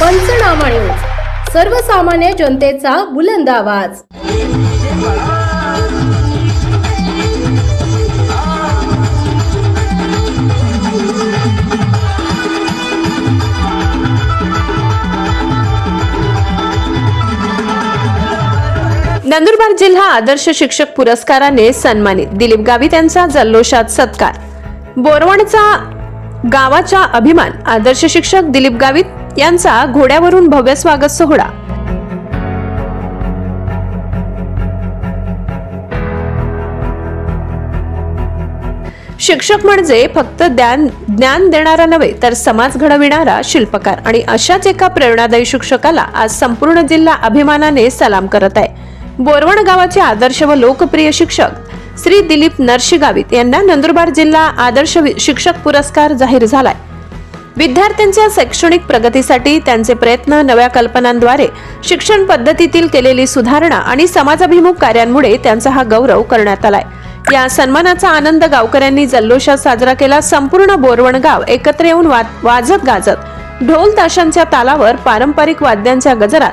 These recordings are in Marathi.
पंचनामा न्यूज सर्वसामान्य जनतेचा बुलंद आवाज. नंदुरबार जिल्हा आदर्श शिक्षक पुरस्काराने सन्मानित. दिलीप गावित यांचा जल्लोषात सत्कार. बोरवणचा गावाचा अभिमान आदर्श शिक्षक दिलीप गावित यांचा घोड्यावरून भव्य स्वागत सोहळा. शिक्षक म्हणजे फक्त ज्ञान ज्ञान देणारा नव्हे तर समाज घडविणारा शिल्पकार. आणि अशाच एका प्रेरणादायी शिक्षकाला आज संपूर्ण जिल्हा अभिमानाने सलाम करत आहे. बोरवण गावाचे आदर्श व लोकप्रिय शिक्षक श्री दिलीप नरशी गावित यांना नंदुरबार जिल्हा आदर्श शिक्षक पुरस्कार जाहीर झालाय. विद्यार्थ्यांच्या शैक्षणिक प्रगतीसाठी त्यांचे प्रयत्न नव्या कल्पनांद्वारे शिक्षण पद्धतीतील केलेली सुधारणा आणि समाजाभिमुख कार्यांमुळे त्यांचा हा गौरव करण्यात आलाय. या सन्मानाचा आनंद गावकऱ्यांनी जल्लोषात साजरा केला. संपूर्ण बोरवण गाव एकत्र येऊन वा- वाजत गाजत ढोल ताशांच्या तालावर पारंपरिक वाद्यांच्या गजरात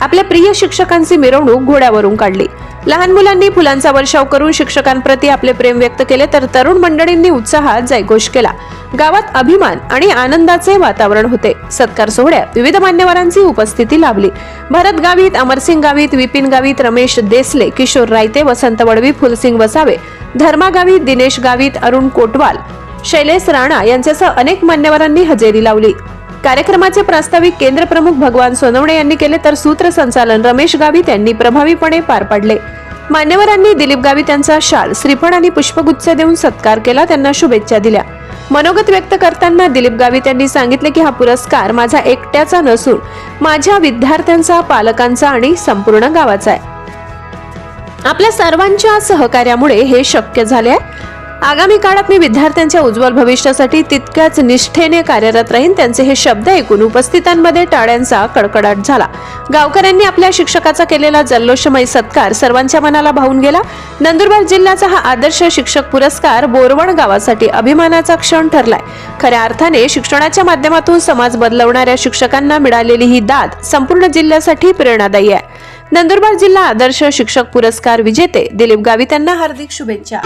आपल्या प्रिय शिक्षकांची मिरवणूक घोड्यावरून काढली. लहान मुलांनी फुलांचा वर्षाव करून शिक्षकांप्रती आपले प्रेम व्यक्त केले तर तरुण मंडळींनी उत्साहात जयघोष केला. गावात अभिमान आणि आनंदाचे वातावरण होते. सत्कार सोहळ्यात विविध मान्यवरांची उपस्थिती लाभली. भरत गावित अमरसिंग गावित विपिन गावित रमेश देसले किशोर रायते वसंत वडवी फुलसिंग वसावे धर्मा गावित दिनेश गावित अरुण कोटवाल शैलेश राणा यांच्यासह अनेक मान्यवरांनी हजेरी लावली. कार्यक्रमाचे प्रास्ताविक केंद्र प्रमुख भगवान सोनवणे यांनी केले तर सूत्रसंचालन रमेश गावित यांनी प्रभावीपणे पार पाडले. मान्यवरांनी दिलीप गावित यांचा शाल श्रीफळ आणि पुष्पगुच्छ देऊन सत्कार केला त्यांना शुभेच्छा दिल्या. मनोगत व्यक्त करताना दिलीप गावित यांनी सांगितले की हा पुरस्कार माझा एकट्याचा नसून माझ्या विद्यार्थ्यांचा पालकांचा आणि संपूर्ण गावाचा आहे. आपल्या सर्वांच्या सहकार्यामुळे हे शक्य झाले आहे. आगामी काळात मी विद्यार्थ्यांच्या उज्ज्वल भविष्यासाठी तितक्याच निष्ठेने कार्यरत राहीन त्यांचे हे शब्द ऐकून उपस्थितांमध्ये टाळ्यांचा कडकडाट झाला. गावकऱ्यांनी आपल्या शिक्षकाचा केलेला जल्लोषमय सत्कार सर्वांच्या मनाला भावून गेला. नंदुरबार जिल्ह्याचा हा आदर्श शिक्षक पुरस्कार बोरवण गावासाठी अभिमानाचा क्षण ठरलाय. खऱ्या अर्थाने शिक्षणाच्या माध्यमातून समाज बदलवणाऱ्या शिक्षकांना मिळालेली ही दाद संपूर्ण जिल्ह्यासाठी प्रेरणादायी आहे. नंदुरबार जिल्हा आदर्श शिक्षक पुरस्कार विजेते दिलीप गावित यांना हार्दिक शुभेच्छा.